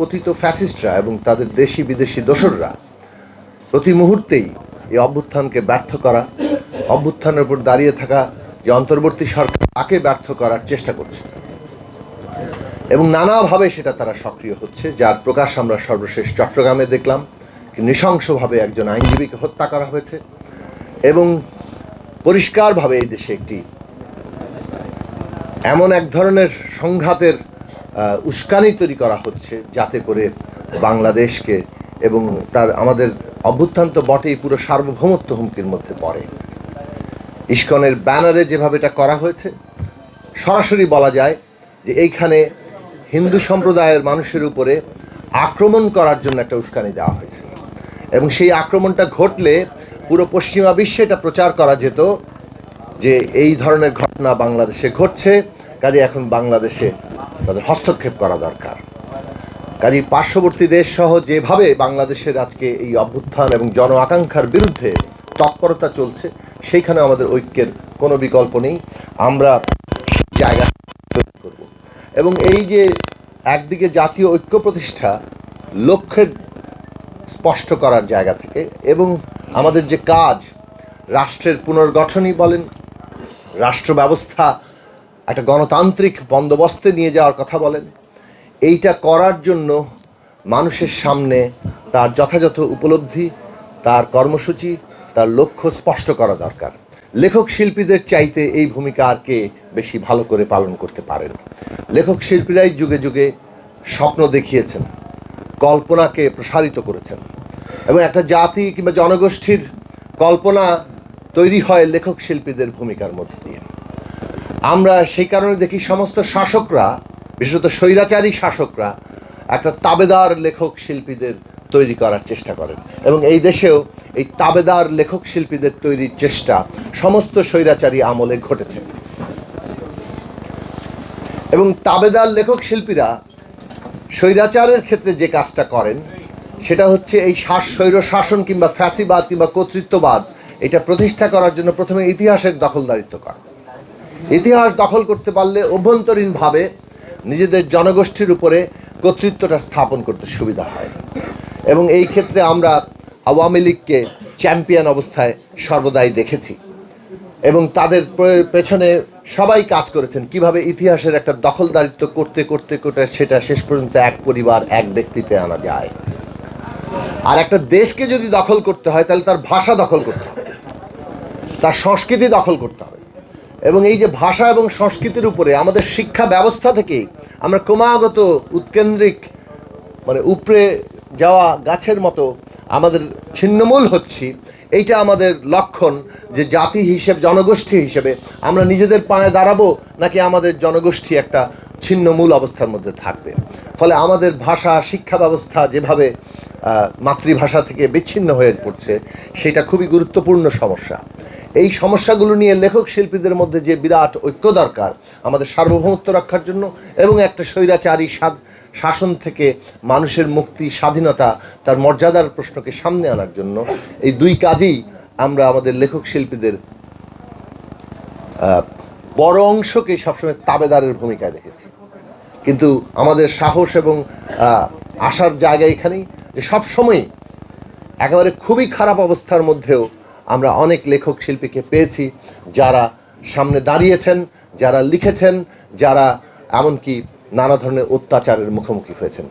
পতিত ফ্যাসিস্টরা এবং তাদের দেশি বিদেশি দোসররা প্রতি মুহূর্তেই এই অভ্যুত্থানকে ব্যর্থ করা, অভ্যুত্থানের উপর দাঁড়িয়ে থাকা যে অন্তর্বর্তী সরকার তাকে ব্যর্থ করার চেষ্টা করছে। এবং নানাভাবে সেটা তারা সক্রিয় হচ্ছে, যার প্রকাশ আমরা সর্বশেষ চট্টগ্রামে দেখলাম নৃশংসভাবে একজন আইনজীবীকে হত্যা করা হয়েছে এবং পরিষ্কারভাবে এই দেশে একটি এমন এক ধরনের সংঘাতের উস্কানি তৈরি করা হচ্ছে যাতে করে বাংলাদেশকে এবং তার আমাদের অভ্যুত্থান তো বটেই, পুরো সার্বভৌমত্ব হুমকির মধ্যে পড়ে। ইস্কনের ব্যানারে যেভাবে এটা করা হয়েছে, সরাসরি বলা যায় যে এইখানে হিন্দু সম্প্রদায়ের মানুষের উপরে আক্রমণ করার জন্য একটা উস্কানি দেওয়া হয়েছে। এবং সেই আক্রমণটা ঘটলে পুরো পশ্চিমা বিশ্বে এটা প্রচার করা যেত যে এই ধরনের ঘটনা বাংলাদেশে ঘটছে, কাজে এখন বাংলাদেশে তাদের হস্তক্ষেপ করা দরকার। কাজী পার্শ্ববর্তী দেশ সহ যেভাবে বাংলাদেশের আজকে এই অভ্যুত্থান এবং জন আকাঙ্ক্ষার বিরুদ্ধে তৎপরতা চলছে সেইখানে আমাদের ঐক্যের কোনো বিকল্প নেই। আমরা জায়গা করব। এবং এই যে একদিকে জাতীয় ঐক্য প্রতিষ্ঠা লক্ষ্যের স্পষ্ট করার জায়গা থেকে এবং আমাদের যে কাজ, রাষ্ট্রের পুনর্গঠনই বলেন রাষ্ট্র ব্যবস্থা একটা গণতান্ত্রিক বন্দোবস্তে নিয়ে যাওয়ার কথা বলেন। এইটা করার জন্য মানুষের সামনে তার যথাযথ উপলব্ধি, তার কর্মসূচি, তার লক্ষ্য স্পষ্ট করা দরকার। লেখক শিল্পীদের চাইতে এই ভূমিকা আর কে বেশি ভালো করে পালন করতে পারেন? লেখক শিল্পীরাই যুগে যুগে স্বপ্ন দেখিয়েছেন, কল্পনাকে প্রসারিত করেছেন এবং একটা জাতি কিংবা জনগোষ্ঠীর কল্পনা তৈরি হয় লেখক শিল্পীদের ভূমিকার মধ্যে দিয়ে। আমরা সেই কারণে দেখি সমস্ত শাসকরা, বিশেষত স্বৈরাচারী শাসকরা, একটা তাবেদার লেখক শিল্পীদের তৈরি করার চেষ্টা করেন। এবং এই দেশেও এই তাবেদার লেখক শিল্পীদের তৈরির চেষ্টা সমস্ত স্বৈরাচারী আমলে ঘটেছে। এবং তাবেদার লেখক শিল্পীরা স্বৈরাচারের ক্ষেত্রে যে কাজটা করেন, সেটা হচ্ছে এই শাস, স্বৈর শাসন কিংবা ফ্যাসিবাদ কিংবা কর্তৃত্ববাদ, এটা প্রতিষ্ঠা করার জন্য প্রথমে ইতিহাসের দখলদারিত্ব করে ইতিহাস দখল করতে পারলে অভ্যন্তরীণভাবে নিজেদের জনগোষ্ঠীর উপরে কর্তৃত্বটা স্থাপন করতে সুবিধা হয়। এবং এই ক্ষেত্রে আমরা আওয়ামী লীগকে চ্যাম্পিয়ন অবস্থায় সর্বদাই দেখেছি। এবং তাদের পেছনে সবাই কাজ করেছেন। কীভাবে ইতিহাসের একটা দখলদারিত্ব করতে করতে করতে সেটা শেষ পর্যন্ত এক পরিবার, এক ব্যক্তিতে আনা যায়। আর একটা দেশকে যদি দখল করতে হয়, তাহলে তার ভাষা দখল করতে হবে। তার সংস্কৃতি দখল করতে হবে। এবং এই যে ভাষা এবং সংস্কৃতির উপরে আমাদের শিক্ষা ব্যবস্থা থেকে আমরা ক্রমাগত উৎকেন্দ্রিক মানে উপরে যাওয়া গাছের মতো আমাদের ছিন্নমূল হচ্ছি। এইটা আমাদের লক্ষণ যে জাতি হিসেবে, জনগোষ্ঠী হিসেবে আমরা নিজেদের পায়ে দাঁড়াবো নাকি আমাদের জনগোষ্ঠী একটা ছিন্নমূল অবস্থার মধ্যে থাকবে। ফলে আমাদের ভাষা, শিক্ষা ব্যবস্থা যেভাবে মাতৃভাষা থেকে বিচ্ছিন্ন হয়ে পড়ছে, সেটা খুবই গুরুত্বপূর্ণ সমস্যা। এই সমস্যাগুলো নিয়ে লেখক শিল্পীদের মধ্যে যে বিরাট ঐক্য দরকার আমাদের সার্বভৌমত্ব রক্ষার জন্য এবং একটা স্বৈরাচারী শাসন থেকে মানুষের মুক্তি, স্বাধীনতা তার মর্যাদার প্রশ্নকে সামনে আনার জন্য এই দুই কাজেই আমরা আমাদের লেখক শিল্পীদের বড় অংশকে সবসময় তাবেদারের ভূমিকায় দেখেছি। কিন্তু আমাদের সাহস এবং আসার জায়গা এখানেই। যে সবসময় একেবারে খুবই খারাপ অবস্থার মধ্যেও আমরা অনেক লেখক শিল্পীকে পেয়েছি যারা সামনে দাঁড়িয়েছেন, যারা লিখেছেন, যারা এমনকি নানা ধরনের অত্যাচারের মুখোমুখি হয়েছেন।